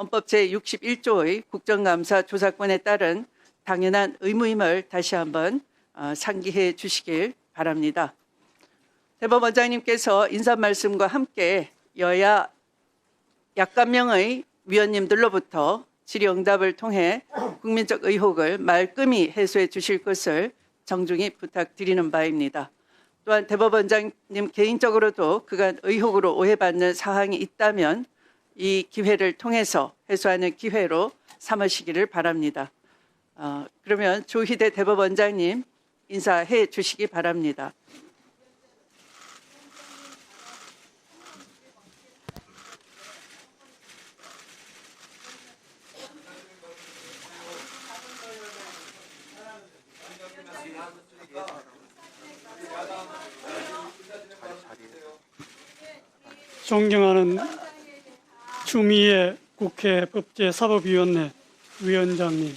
헌법 제61조의 국정감사 조사권에 따른 당연한 의무임을 다시 한번 어, 상기해 주시길 바랍니다. 대법원장님께서 인사 말씀과 함께 여야 약간명의 위원님들로부터 질의응답을 통해 국민적 의혹을 말끔히 해소해 주실 것을 정중히 부탁드리는 바입니다. 또한 대법원장님 개인적으로도 그간 의혹으로 오해받는 사항이 있다면 이 기회를 통해서 해소하는 기회로 삼으시기를 바랍니다. 어, 그러면 조희대 대법원장님 인사해 주시기 바랍니다. 존경하는 추미애 국회 법제사법위원회 위원장님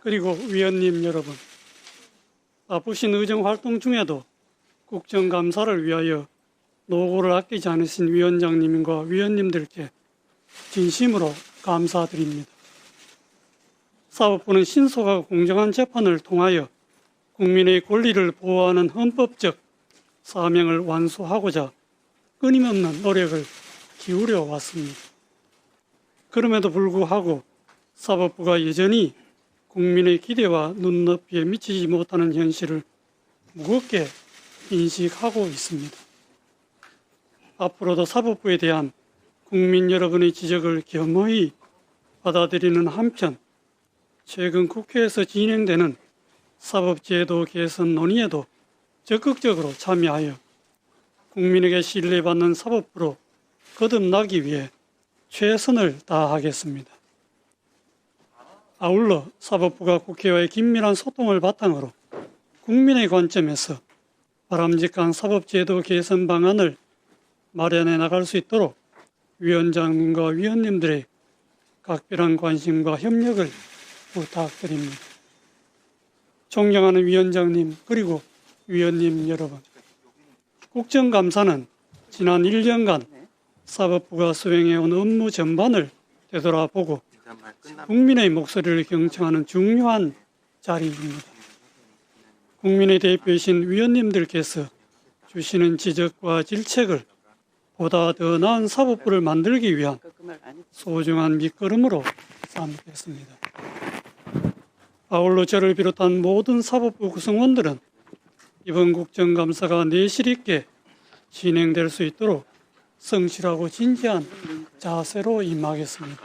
그리고 위원님 여러분 바쁘신 의정 활동 중에도 국정감사를 위하여 노고를 아끼지 않으신 위원장님과 위원님들께 진심으로 감사드립니다. 사법부는 신속하고 공정한 재판을 통하여 국민의 권리를 보호하는 헌법적 사명을 완수하고자 끊임없는 노력을 기울여 왔습니다. 그럼에도 불구하고 사법부가 여전히 국민의 기대와 눈높이에 미치지 못하는 현실을 무겁게 인식하고 있습니다. 앞으로도 사법부에 대한 국민 여러분의 지적을 겸허히 받아들이는 한편 최근 국회에서 진행되는 사법제도 개선 논의에도 적극적으로 참여하여 국민에게 신뢰받는 사법부로 거듭나기 위해 최선을 다하겠습니다. 아울러 사법부가 국회와의 긴밀한 소통을 바탕으로 국민의 관점에서 바람직한 사법제도 개선 방안을 마련해 나갈 수 있도록 위원장님과 위원님들의 각별한 관심과 협력을 부탁드립니다. 존경하는 위원장님 그리고 위원님 여러분, 국정감사는 지난 1년간 사법부가 수행해온 업무 전반을 되돌아보고 국민의 목소리를 경청하는 중요한 자리입니다. 국민의 대표이신 위원님들께서 주시는 지적과 질책을 보다 더 나은 사법부를 만들기 위한 소중한 밑거름으로 삼겠습니다. 아울러 저를 비롯한 모든 사법부 구성원들은 이번 국정감사가 내실 있게 진행될 수 있도록 성실하고 진지한 자세로 임하겠습니다.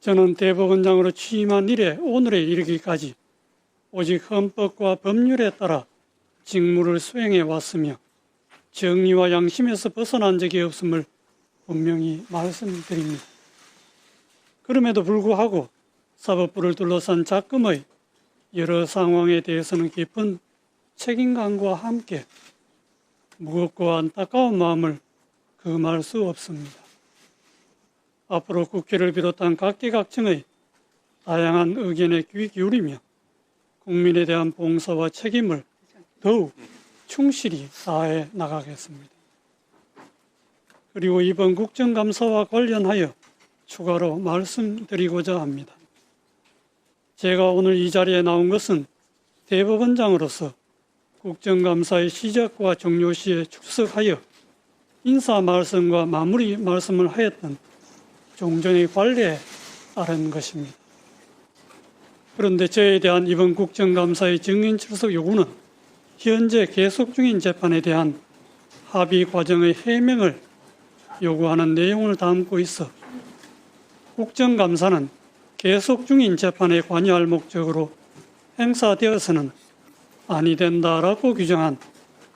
저는 대법원장으로 취임한 이래 오늘에 이르기까지 오직 헌법과 법률에 따라 직무를 수행해 왔으며 정의와 양심에서 벗어난 적이 없음을 분명히 말씀드립니다. 그럼에도 불구하고 사법부를 둘러싼 작금의 여러 상황에 대해서는 깊은 책임감과 함께 무겁고 안타까운 마음을 금할 수 없습니다. 앞으로 국회를 비롯한 각계각층의 다양한 의견에 귀 기울이며 국민에 대한 봉사와 책임을 더욱 충실히 다해 나가겠습니다. 그리고 이번 국정감사와 관련하여 추가로 말씀드리고자 합니다. 제가 오늘 이 자리에 나온 것은 대법원장으로서 국정감사의 시작과 종료 시에 출석하여 인사 말씀과 마무리 말씀을 하였던 종전의 관례에 따른 것입니다. 그런데 저에 대한 이번 국정감사의 증인 출석 요구는 현재 계속 중인 재판에 대한 합의 과정의 해명을 요구하는 내용을 담고 있어 국정감사는 계속 중인 재판에 관여할 목적으로 행사되어서는 아니 된다라고 규정한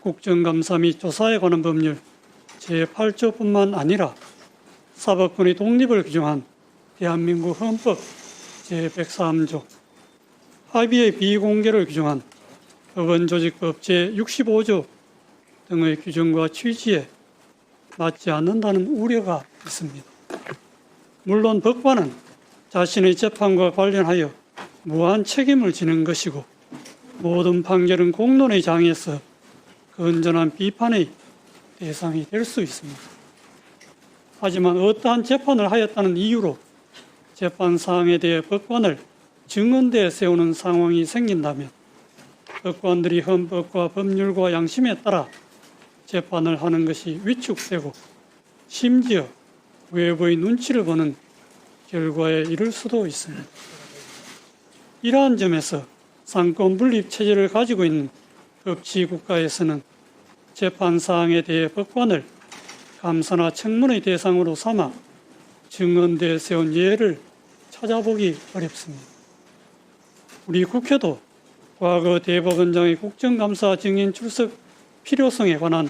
국정감사 및 조사에 관한 법률 제8조뿐만 아니라 사법권의 독립을 규정한 대한민국 헌법 제103조 합의의 비공개를 규정한 법원조직법 제65조 등의 규정과 취지에 맞지 않는다는 우려가 있습니다. 물론 법관은 자신의 재판과 관련하여 무한 책임을 지는 것이고 모든 판결은 공론의 장에서 건전한 비판의 대상이 될 수 있습니다. 하지만 어떠한 재판을 하였다는 이유로 재판 사항에 대해 법관을 증언대에 세우는 상황이 생긴다면 법관들이 헌법과 법률과 양심에 따라 재판을 하는 것이 위축되고 심지어 외부의 눈치를 보는 결과에 이를 수도 있습니다. 이러한 점에서 상권 분립 체제를 가지고 있는 법치 국가에서는 재판 사항에 대해 법관을 감사나 청문의 대상으로 삼아 증언대에 세운 예를 찾아보기 어렵습니다. 우리 국회도 과거 대법원장의 국정감사 증인 출석 필요성에 관한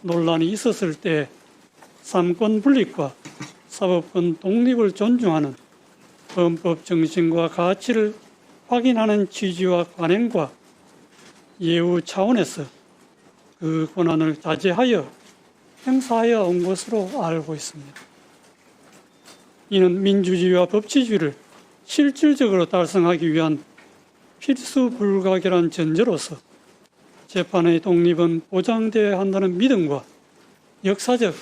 논란이 있었을 때 삼권 분립과 사법권 독립을 존중하는 헌법 정신과 가치를 확인하는 취지와 관행과 예우 차원에서 그 권한을 자제하여 행사하여 온 것으로 알고 있습니다. 이는 민주주의와 법치주의를 실질적으로 달성하기 위한 필수 불가결한 전제로서 재판의 독립은 보장되어야 한다는 믿음과 역사적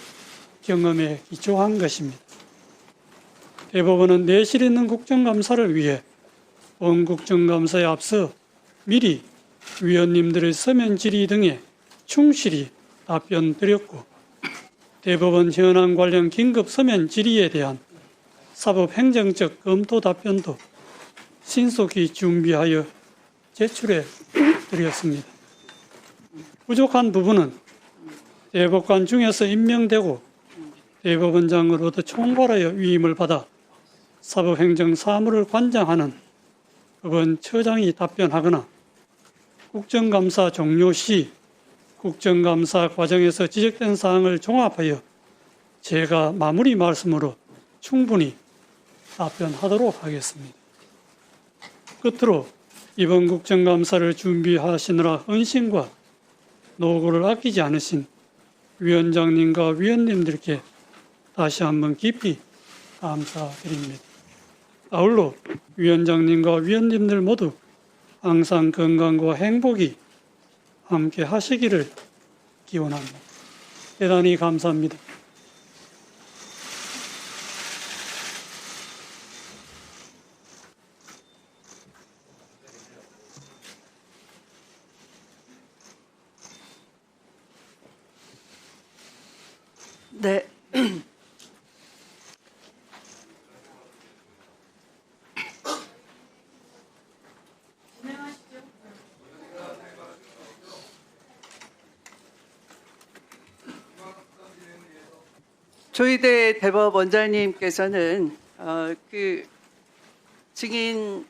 경험에 기초한 것입니다. 대법원은 내실 있는 국정감사를 위해 본 국정감사에 앞서 미리 위원님들의 서면 질의 등에 충실히 답변 드렸고 대법원 현안 관련 긴급 서면 질의에 대한 사법 행정적 검토 답변도 신속히 준비하여 제출해 드렸습니다. 부족한 부분은 대법관 중에서 임명되고 대법원장으로부터 총괄하여 위임을 받아 사법행정 사무를 관장하는 법원 처장이 답변하거나 국정감사 종료 시 국정감사 과정에서 지적된 사항을 종합하여 제가 마무리 말씀으로 충분히 답변하도록 하겠습니다. 끝으로 이번 국정감사를 준비하시느라 헌신과 노고를 아끼지 않으신 위원장님과 위원님들께 다시 한번 깊이 감사드립니다. 아울러 위원장님과 위원님들 모두 항상 건강과 행복이 함께 하시기를 기원합니다. 대단히 감사합니다. 조희대 대법원장님께서는 어, 그 증인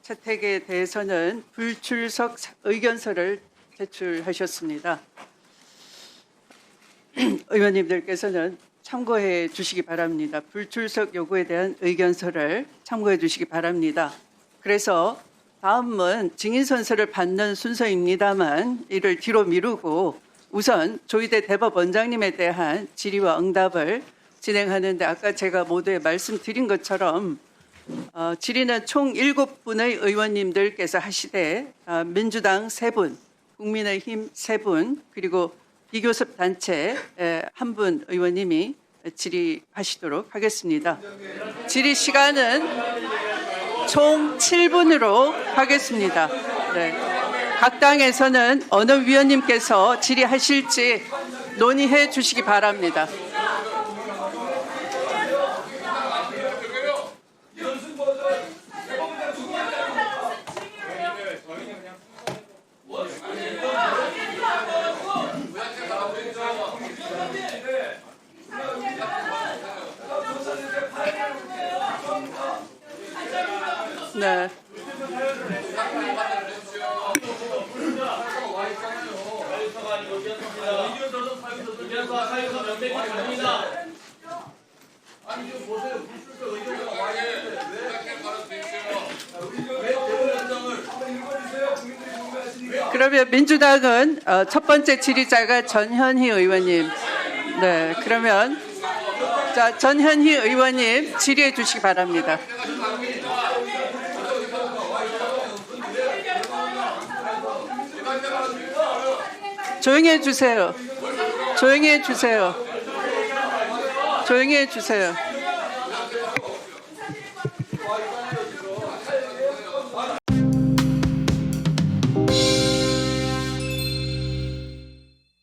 채택에 대해서는 불출석 의견서를 제출하셨습니다. 의원님들께서는 참고해 주시기 바랍니다. 불출석 요구에 대한 의견서를 참고해 주시기 바랍니다. 그래서 다음은 증인 선서를 받는 순서입니다만 이를 뒤로 미루고 우선 조희대 대법원장님에 대한 질의와 응답을 진행하는데 아까 제가 모두에 말씀드린 것처럼 어, 질의는 총 7분의 의원님들께서 하시되 어, 민주당 3분, 국민의힘 3분, 그리고 비교섭 단체 한분 의원님이 질의하시도록 하겠습니다. 질의 시간은 총 7분으로 하겠습니다. 네. 각 당에서는 어느 위원님께서 질의하실지 논의해 주시기 바랍니다. 네. 그러면 민주당은 어, 첫 번째 질의자가 전현희 의원님. 네, 그러면 자 전현희 의원님 질의해 주시기 바랍니다. 조용히 해주세요. 조용히 해 주세요. 조용히 해 주세요.